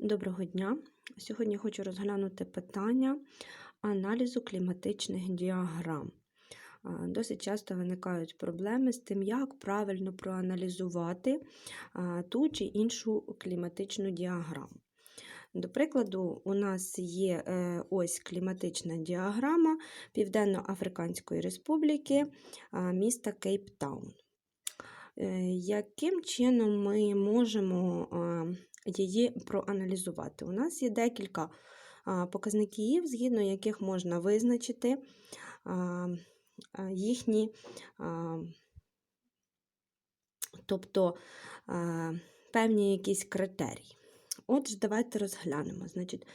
Доброго дня! Сьогодні хочу розглянути питання аналізу кліматичних діаграм. Досить часто виникають проблеми з тим, як правильно проаналізувати ту чи іншу кліматичну діаграму. До прикладу, у нас є е, ось кліматична діаграма Південно-Африканської Республіки міста Кейптаун. Е, Яким чином ми можемо її проаналізувати? У нас є декілька показників, згідно яких можна визначити їхні, тобто певні якісь критерії. Отже, давайте розглянемо. Значить,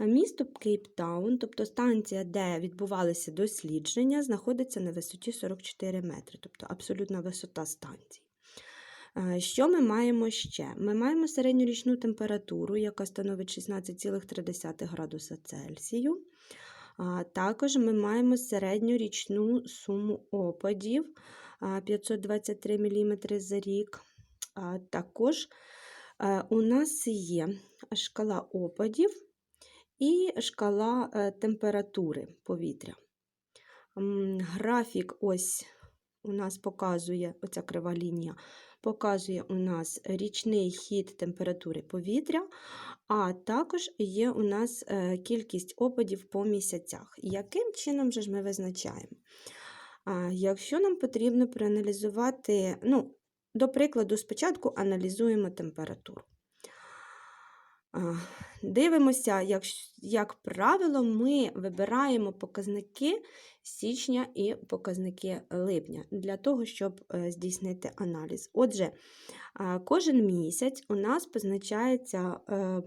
місто Кейптаун, тобто станція, де відбувалися дослідження, знаходиться на висоті 44 метри, тобто абсолютна висота станції. Е, Що ми маємо ще? Ми маємо середньорічну температуру, яка становить 16,3 градуса Цельсію. Також ми маємо середньорічну суму опадів 523 мм за рік. Також е, у нас є шкала опадів і шкала е, температури повітря. Графік ось у нас показує, оця крива лінія, показує у нас річний хід температури повітря, а також є у нас е, кількість опадів по місяцях. Яким чином же ж ми визначаємо? Якщо нам потрібно проаналізувати, ну, до прикладу, спочатку аналізуємо температуру. Дивимося, як, як правило, ми вибираємо показники січня і показники липня для того, щоб е, здійснити аналіз. Отже, кожен місяць у нас позначається е,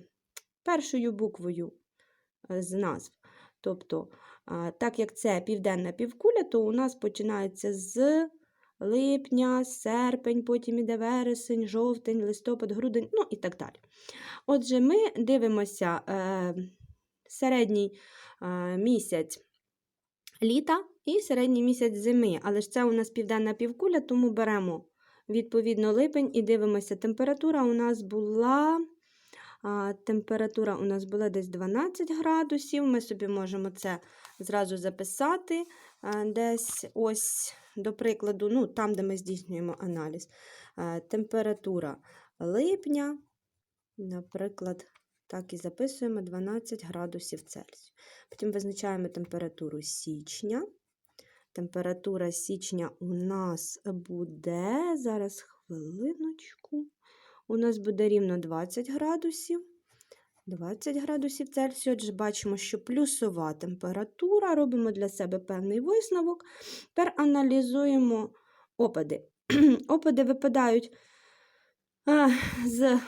першою буквою е, з назв. Тобто, так як це південна півкуля, то у нас починається з липня, серпень, потім іде вересень, жовтень, листопад, грудень, ну і так далі. Отже, ми дивимося е, середній е, місяць літа і середній місяць зими. Але ж це у нас південна півкуля, тому беремо відповідно липень і дивимося. Температура у нас була. Температура у нас була десь 12 градусів. Ми собі можемо це зразу записати. Десь ось, до прикладу, ну, там, де ми здійснюємо аналіз. Температура липня, наприклад, так і записуємо 12 градусів Цельсію. Потім визначаємо температуру січня. Температура січня у нас буде, зараз хвилиночку, у нас буде рівно 20 градусів. 20 градусів Цельсію, отже, бачимо, що плюсова температура, робимо для себе певний висновок. Тепер аналізуємо опади. Опади випадають з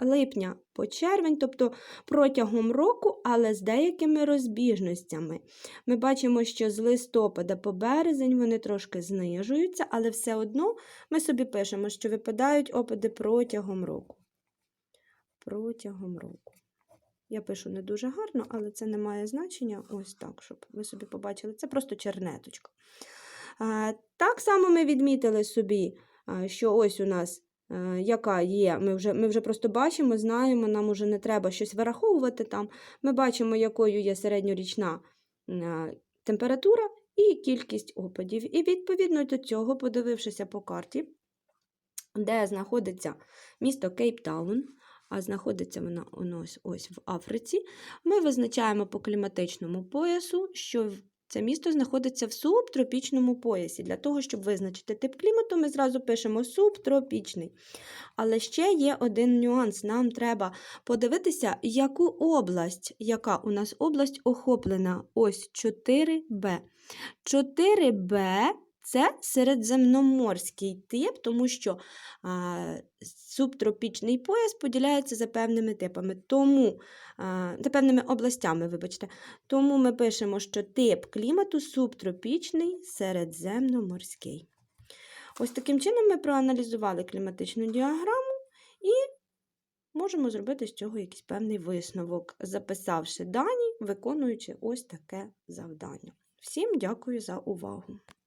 липня по червень, тобто протягом року, але з деякими розбіжностями. Ми бачимо, що з листопада по березень вони трошки знижуються, але все одно ми собі пишемо, що випадають опади протягом року. Протягом року. Я пишу не дуже гарно, але це не має значення. Ось так, щоб ви собі побачили. Це просто чернеточка. Так само ми відмітили собі, що ось у нас яка є. Ми вже ми вже просто бачимо, знаємо, нам вже не треба щось вираховувати там. Ми бачимо, якою є середньорічна температура і кількість опадів. І відповідно до цього, подивившися по карті, де знаходиться місто Кейптаун, а знаходиться вона нас ось в Африці, ми визначаємо по кліматичному поясу, що це місто знаходиться в субтропічному поясі. Для того, щоб визначити тип клімату, ми зразу пишемо субтропічний. Але ще є один нюанс. Нам треба подивитися, яку область, яка у нас область охоплена. Ось 4Б. 4Б це середземноморський тип, тому що а, субтропічний пояс поділяється за певними типами, тому а, за певними областями, вибачте. Тому ми пишемо, що тип клімату субтропічний середземноморський. Ось таким чином ми проаналізували кліматичну діаграму і можемо зробити з цього якийсь певний висновок, записавши дані, виконуючи ось таке завдання. Всім дякую за увагу!